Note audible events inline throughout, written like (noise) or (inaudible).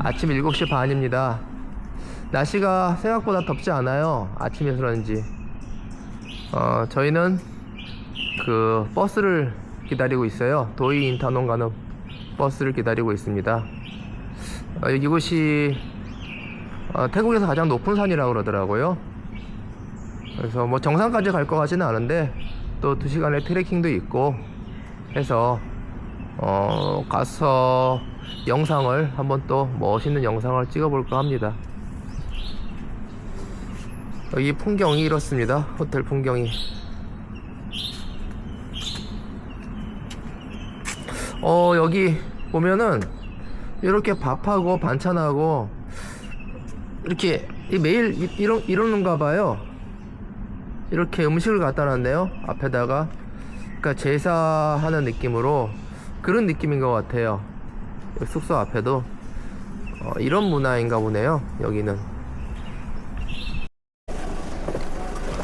아침 7시 반입니다. 날씨가 생각보다 덥지 않아요. 아침에서 그런지. 어, 저희는 그 버스를 기다리고 있어요. 도이 인타논 가는 버스를 기다리고 있습니다. 어, 이곳이 어, 태국에서 가장 높은 산이라고 그러더라고요. 그래서 뭐 정상까지 갈 것 같지는 않은데 또 2시간의 트레킹도 있고 해서 어, 가서 영상을 한번 또 멋있는 영상을 찍어볼까 합니다. 여기 풍경이 이렇습니다. 호텔 풍경이. 어, 여기 보면은 이렇게 밥하고 반찬하고 이렇게 이 매일 이- 이런 이러는가 봐요. 이렇게 음식을 갖다 놨네요. 앞에다가. 그러니까 제사하는 느낌으로 그런 느낌인 것 같아요. 숙소 앞에도 어, 이런 문화인가 보네요. 여기는.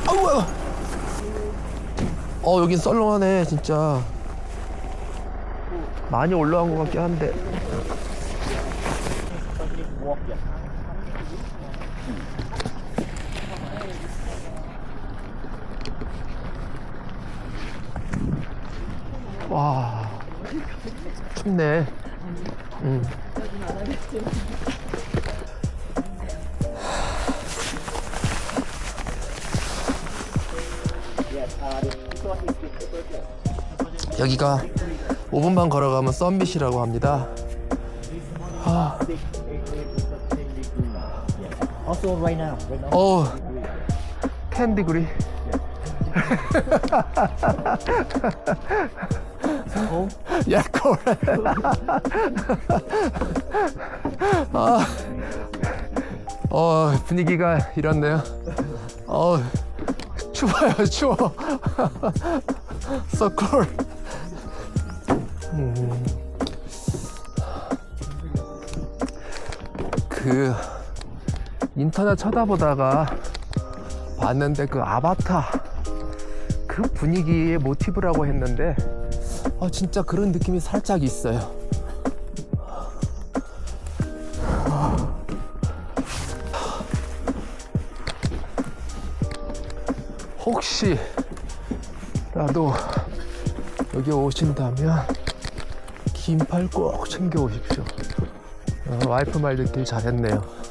아우! 어 여긴 썰렁하네 진짜. 많이 올라간 것 같긴 한데. 와 춥네. 음. 여기가 5분만 걸어가면 썬빗이라고 합니다. 아. 어, 10 (laughs) 야, 콜. (laughs) 아, 어, 분위기가 이렇네요. 어, 추워요, 추워. so cold. 음. 그, 인터넷 쳐다보다가 봤는데 그 아바타 그 분위기의 모티브라고 했는데 아 진짜 그런 느낌이 살짝 있어요. 혹시라도 여기 오신다면 긴팔 꼭 챙겨 오십시오. 어, 와이프 말 듣길 잘했네요.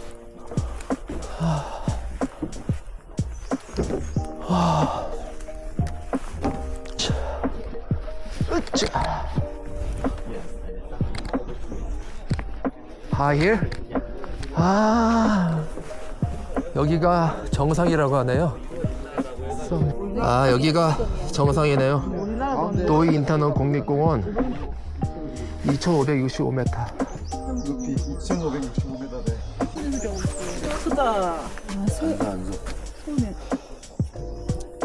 아, here? 아, 여기가 정상이라고 하네요. 아, 여기가 정상이네요. 도이 인타노 국립공원 2,565m. 높이 2,565m래.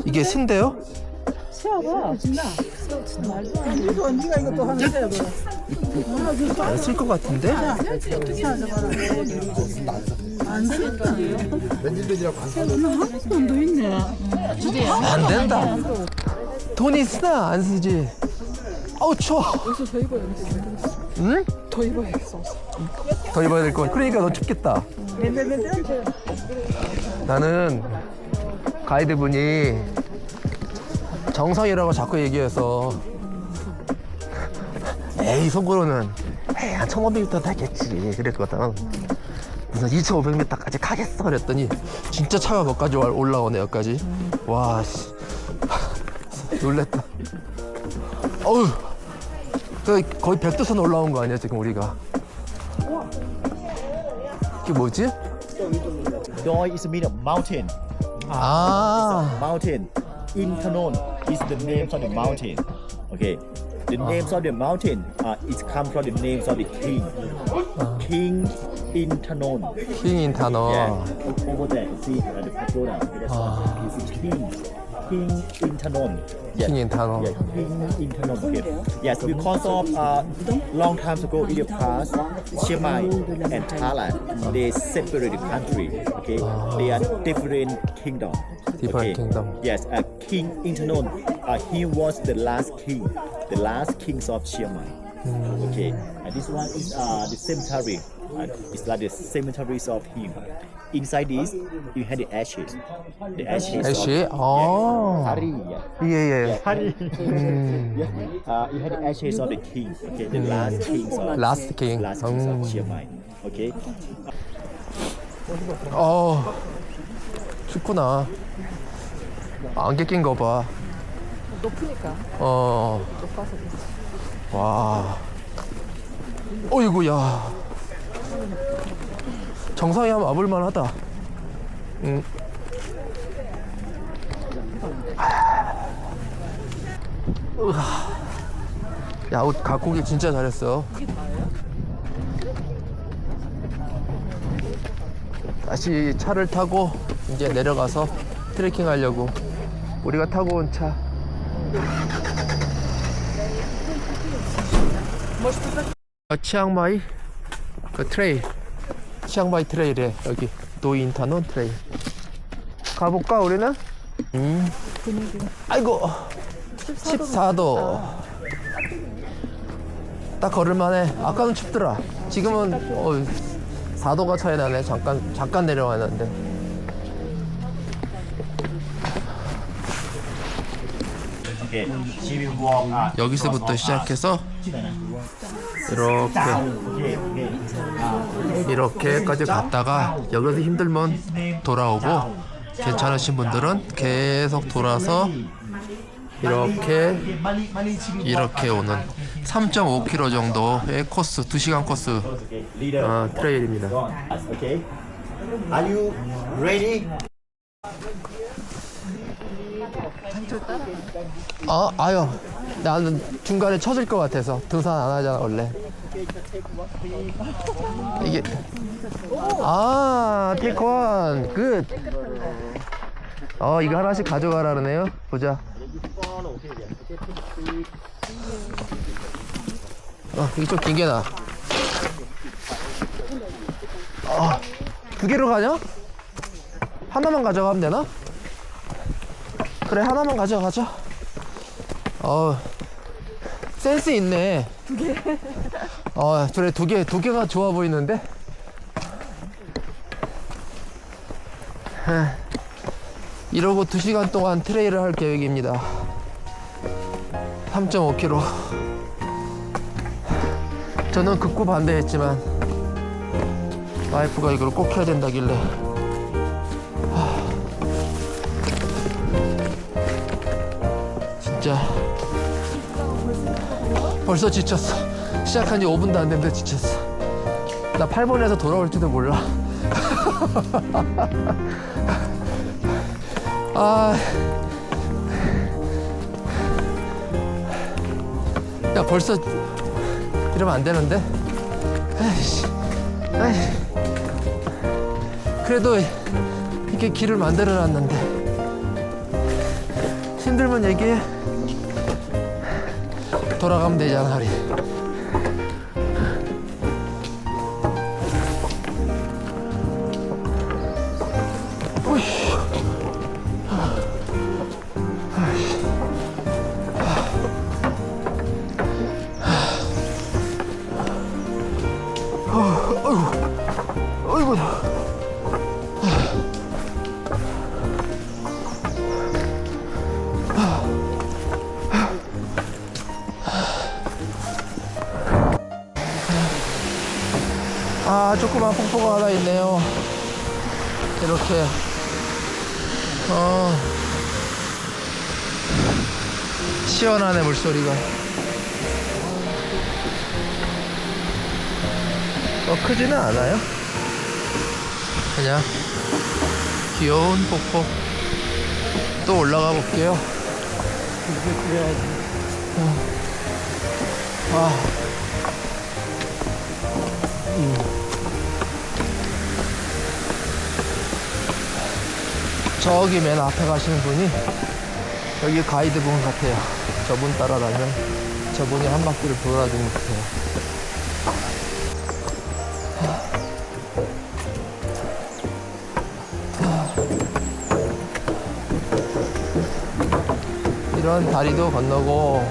이게 순대요? 언니가 이거 또 하는데 안쓸 것 같은데? 있네. 안 된다. 돈이 쓰나 안 쓰지. 아우 추워. 응? 더 입어야겠어. 더 입어야 될 거. 그러니까 너 춥겠다. 나는 가이드분이 정상이라고 자꾸 얘기해서 에이 속으로는 에이 한 1500m 타겠지 그랬거든. 무슨 2500m까지 가겠어 그랬더니 진짜 차가 거기까지 와- 올라오네 여기까지. 와 씨. 놀랬다. 어우. 그 거의 백두산 올라온 거 아니야 지금 우리가? 이게 뭐지? Doi is of mountain. 아, Mountain. Intanon is the name of the mountain. Okay, the ah. names of the mountain uh, it comes from the names of the king. Ah. King Intanon. king Intanon. Yeah, over there, see uh, the pagoda. Ah. A king. Yangping Intanon. Yes. Intanon. Yes, Yangping Intanon Gate. Yes, because of uh, long time ago in the past, Chiang Mai and Thailand, they separated country. Okay, they are different kingdom. Different kingdom. Yes, uh, King Intanon, uh, he was the last king, the last kings of Chiang Mai. Okay, and this one is uh, the cemetery. Uh, it's like the cemeteries of him. Inside this, you had the ashes. The ashes. 애쉬? Of, 아. Hari, yeah. 예 예. Hari. yeah. Uh, you had the ashes of the king. Okay, the last kings of Last king. last kings of 음. Chiang Mai. Okay. 어 춥구나 안개 낀 거 봐. 높으니까. 어. 높아서. 와. 어이구야. 정상에 하면 와볼만 하다. 응. 으아. 야, 옷 갖고 오길 진짜 잘했어. 다시 차를 타고 이제 내려가서 트레킹 하려고. 우리가 타고 온 차. 어, 치앙마이? 그 트레일. 치앙마이 트레일에 여기 노인타논 트레일. 가볼까 우리는? 음 아이고 14도. 딱 걸을만해. 아까는 춥더라. 지금은 어, 4도가 차이 나네. 잠깐 잠깐 내려왔는데. 여기서부터. 시작해서 이렇게. 이렇게까지 갔다가 여기서 힘들면 돌아오고 괜찮으신 분들은 계속 돌아서 이렇게 이렇게 오는 3.5km 정도의 코스 2시간 코스. 어, 트레일입니다? 아, 아유 나는 중간에 처질 것 같아서 등산 안 하잖아 원래 이게 아 테이크원 굿 어, 이거 하나씩 가져가라 그러네요 보자 어, 이게 좀긴게 나. 어, 두 개로 가냐? 하나만 가져가면 되나? 그래, 하나만 가져가자. 어, 센스 있네. 두 개? 어, 그래, 두 개, 두 개가 좋아 보이는데? 하, 이러고 두 시간 동안 트레일을 할 계획입니다. 3.5km. 저는 극구 반대했지만 와이프가 이걸 꼭 해야 된다길래 하, 진짜 벌써 지쳤어 시작한 지 5분도 안 됐는데 지쳤어 나 8번에서 돌아올지도 몰라 (laughs) 아, 야 벌써 이러면 안 되는데. 아이씨, 아이. 그래도 이렇게 길을 만들어 놨는데 힘들면 얘기해. 돌아가면 되잖아, 우리. 오이씨. 어이구. 아, 조그만 폭포가 하나 있네요. 이렇게. 어. 시원하네, 물소리가. 어, 크지는 않아요. 그냥 귀여운 폭포 또 올라가 볼게요. 어. 아. 음. 저기 맨 앞에 가시는 분이 여기 가이드분 같아요. 저분 따라가면 저분이 한 바퀴를 돌아주는 것 같아요. 이런 다리도 건너고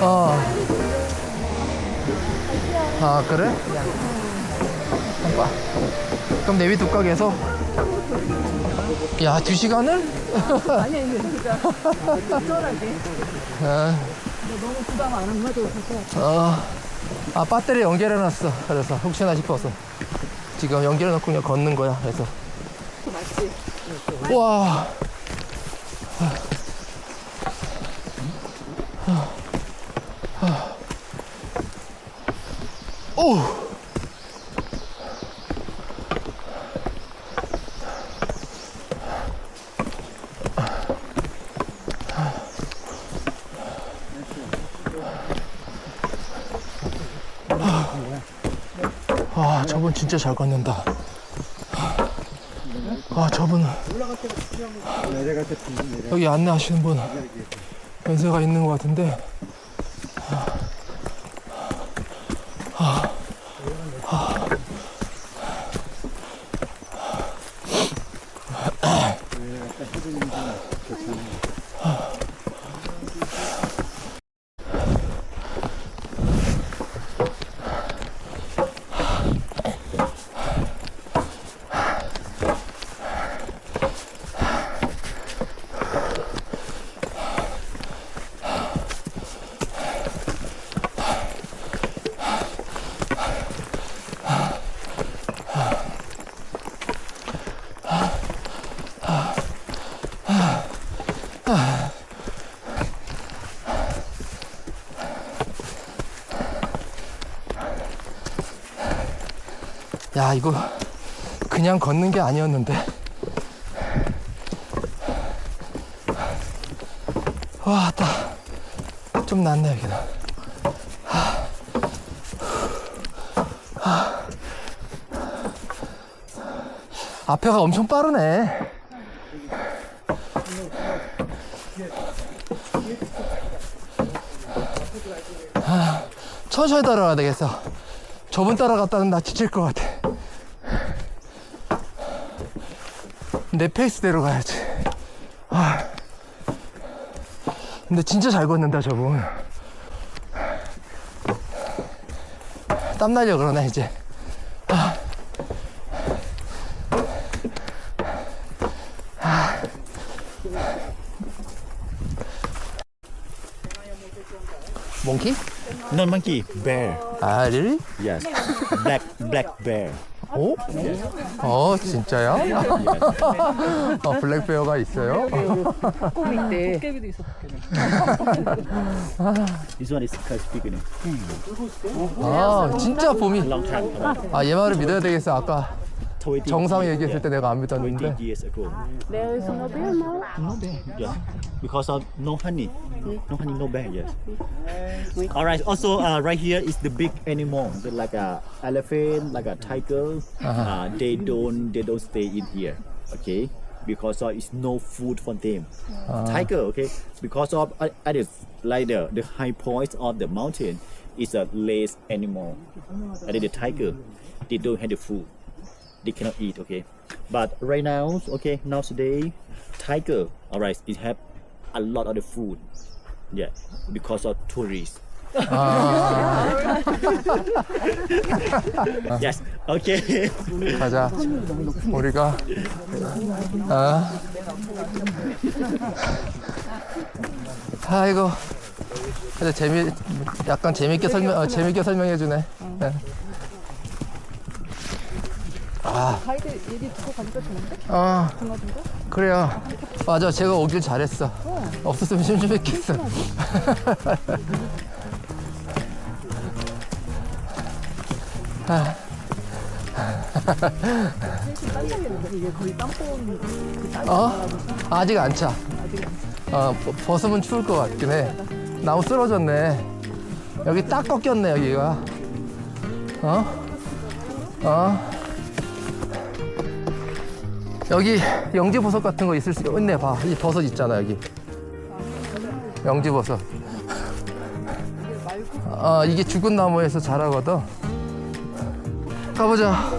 아. 아 그래? 봐. 그럼 내비 계속? 야, 두 시간을? 아니 그러니까 적절하게 아, 너무 부담 안 하도 돼서 어. 아, 배터리 연결해놨어. 그래서 혹시나 싶어서. 지금 연결해놓고 그냥 걷는 거야. 그래서. 맞지? 와. 오. 아, 저분 진짜 잘 걷는다. 아, 저분. 여기 안내하시는 분 연세가 있는 것 같은데 야 이거 그냥 걷는 게 아니었는데. 와 따 좀 낫네 여기는. 앞에가 엄청 빠르네. 아, 천천히 따라가야 되겠어. 저분 따라갔다는 나 지칠 것 같아. 내 페이스대로 가야지. 아. 근데 진짜 잘 걷는다, 저분. 땀나려 그러네, 이제. 아. 아. 몽키? Not monkey, bear. 아, really? Yes. Black black bear. 오? 어, 진짜요? (laughs) 어, 블랙베어가 있어요? 꼭 있대 도깨비도 있어 도깨비 (laughs) This one is quite big. 아, 진짜 봄이. Long time. 아, 얘 말을 믿어야 되겠어. 아까 20 정상 years, 얘기했을 때 내가 안 20 믿었는데. years ago. There is no bear now Yeah. Because of no honey. No honey, no bear, yes. All right. Also, uh, right here is the big animal, the, like a elephant, like a tiger. uh they don't, they don't stay in here. Okay. Because of it's no food for them. Tiger, okay. Because of uh, at the like the the high point of the mountain is a less animal. And then the tiger, they don't have the food. They cannot eat. Okay. But right now, okay, nowadays, tiger, all right, it have a lot of the food. Yeah, because of tourists. yes. Okay. 가자. 우리가. 아. 아이고. 근데 재미, 약간 재밌게 설명, 어, 재밌게 설명해 주네. 네. 가이드 얘기 두고 가니까 좋은데? 어, 강아지인가? 그래요. 맞아, 제가 오길 잘했어. 없었으면 심심했겠어. 딴청이는데 이게 거의 땀뽕 그 땀. 어? 아직 안 차. 어, 버- 벗으면 추울 것 같긴 해. 나무 쓰러졌네. 여기 딱 꺾였네, 여기가. 어? 어? 여기 영지 버섯 같은 거 있을 수 있네, 봐. 이 버섯 있잖아, 여기. 영지 버섯. 어, 이게 죽은 나무에서 자라거든. 가보자.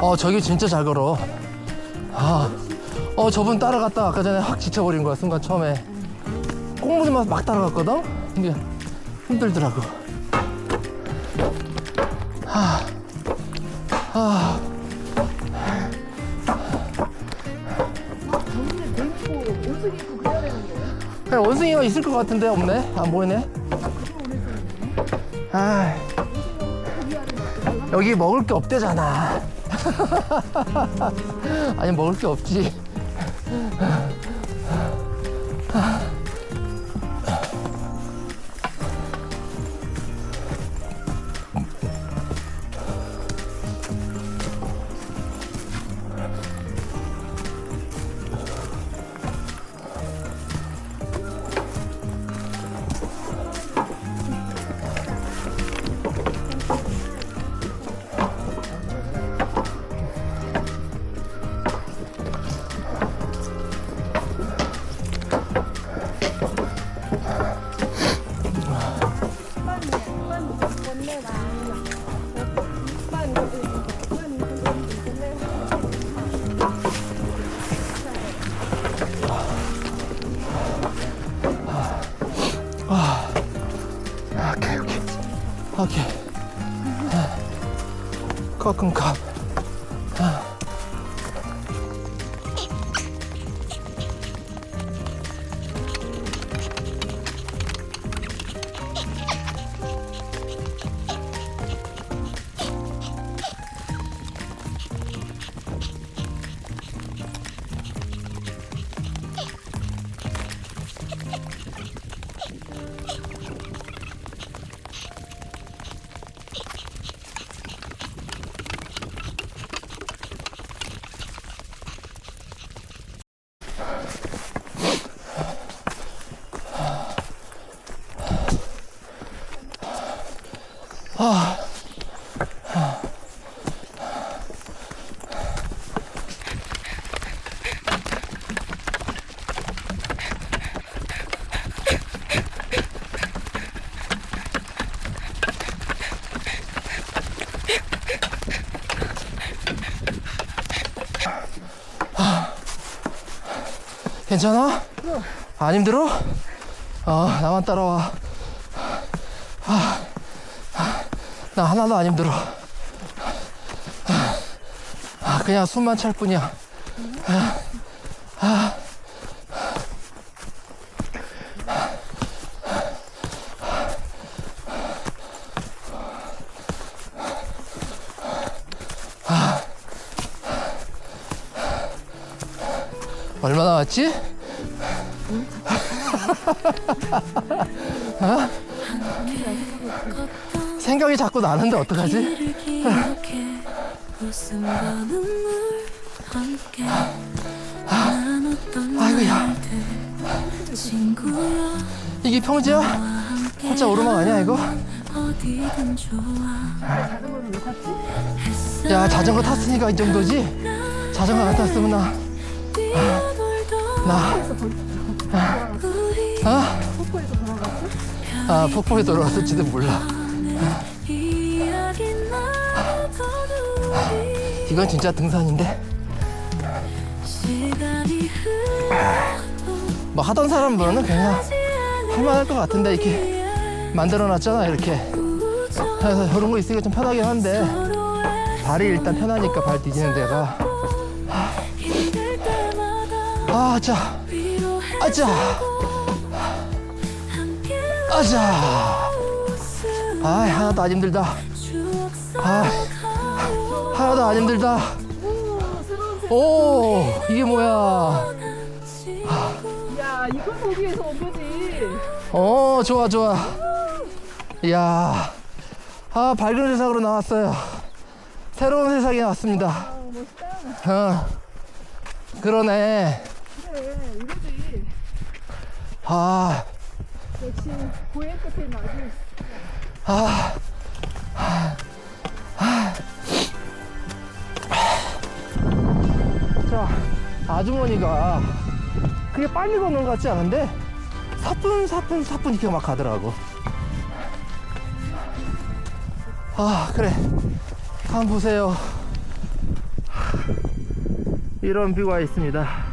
어, 저기 진짜 잘 걸어. 아, 어 저분 따라갔다 아까 전에 확 지쳐버린 거야 순간 처음에 꽁무니만 막 따라갔거든. 힘들더라고. 하, 하. 그냥 원숭이가 있을 것 같은데 없네. 안 보이네. 아, 여기 먹을 게 없대잖아. (laughs) 아니 먹을 게 없지. 更高 괜찮아? 안 힘들어? 어, 나만 따라와. 아, 아, 나 하나도 안 힘들어. 아, 그냥 숨만 찰 뿐이야. 얼마 어? 생각이 자꾸 나는데 어떡하지? 아이고야 이게 평지야? 살짝 오르막 아니야 이거? 야 자전거 탔으니까 이 정도지? 자전거 안 탔으면 나, 나, 우리 어? 아 폭포에 돌아왔을지도 몰라. 이건 진짜 등산인데? 뭐 하던 사람들은 그냥 할만할 것 같은데 이렇게 만들어놨잖아 이렇게. 그래서 이런 거 있으니까 좀 편하긴 한데 발이 일단 편하니까 발 뒤지는 데가 아자 아자 아자. 아 하나도 안 힘들다. 아 하나도 안 힘들다. 오 이게 뭐야? 야, 이걸 보기 위해서 온 거지. 어 좋아 좋아. 이야 아 밝은 세상으로 나왔어요. 새로운 세상이 나왔습니다. 어 그러네 그래, 이거지. 아 역시 고행 끝에 나지. 아, 자, 아주머니가 그게 빨리 걷는 것 같지 않은데 사뿐 사뿐 사뿐 이렇게 막 가더라고. 아, 그래. 한번 보세요. 이런 뷰가 있습니다.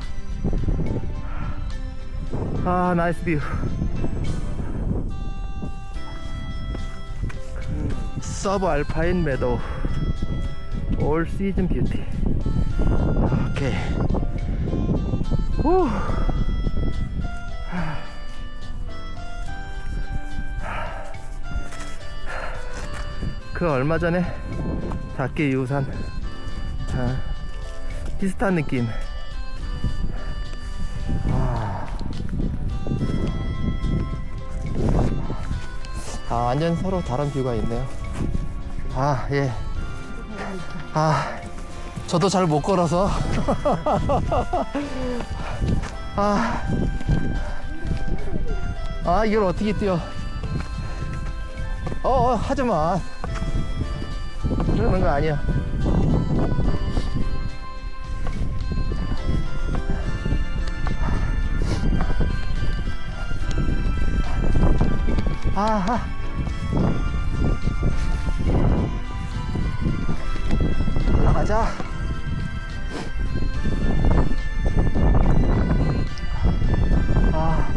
아, 나이스 뷰. 서브 알파인 메도 올 시즌 뷰티. 오케이. 후. 그 얼마 전에 닭개 유산 아, 비슷한 느낌. 아, 완전 서로 다른 뷰가 있네요. 아, 예. 아, 저도 잘 못 걸어서. (laughs) 아, 아, 이걸 어떻게 뛰어? 어, 어 하지 마. 그러는 거 아니야. 아하. 가자. 아.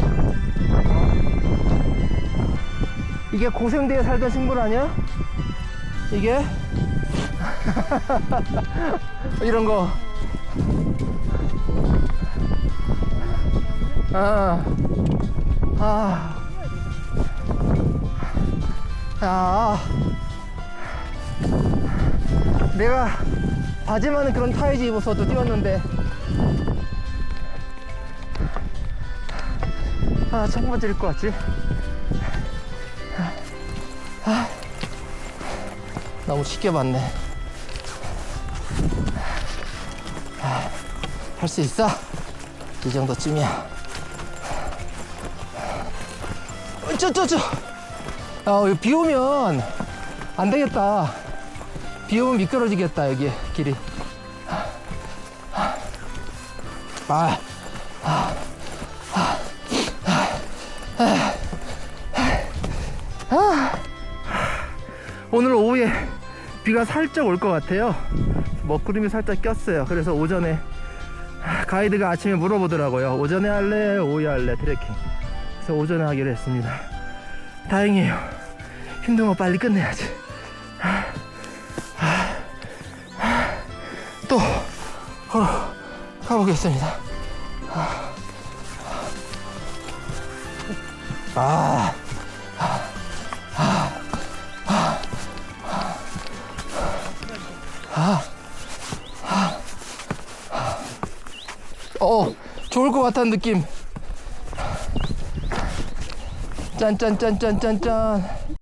이게 고생대에 살던 식물 아니야? 이게? (laughs) 이런 거. 아. 아. 야, 내가 바지만은 그런 타이즈 입어서도 뛰었는데, 아, 첫 번째일 것 같지? 아, 너무 쉽게 봤네. 할수 있어? 이 정도쯤이야. 어쩌쩌쩌! 아, 여기 비 오면 안 되겠다. 비 오면 미끄러지겠다, 여기 길이. 아, 아, 아, 아, 아. 오늘 오후에 비가 살짝 올 것 같아요. 먹구름이 살짝 꼈어요. 그래서 오전에 가이드가 아침에 물어보더라고요. 오전에 할래? 오후에 할래? 트레킹. 그래서 오전에 하기로 했습니다. 다행이에요. 힘든 거 빨리 끝내야지. 또 걸어 가보겠습니다. 아, 어, 좋을 것 같다는 느낌. 짠짠짠짠짠짠.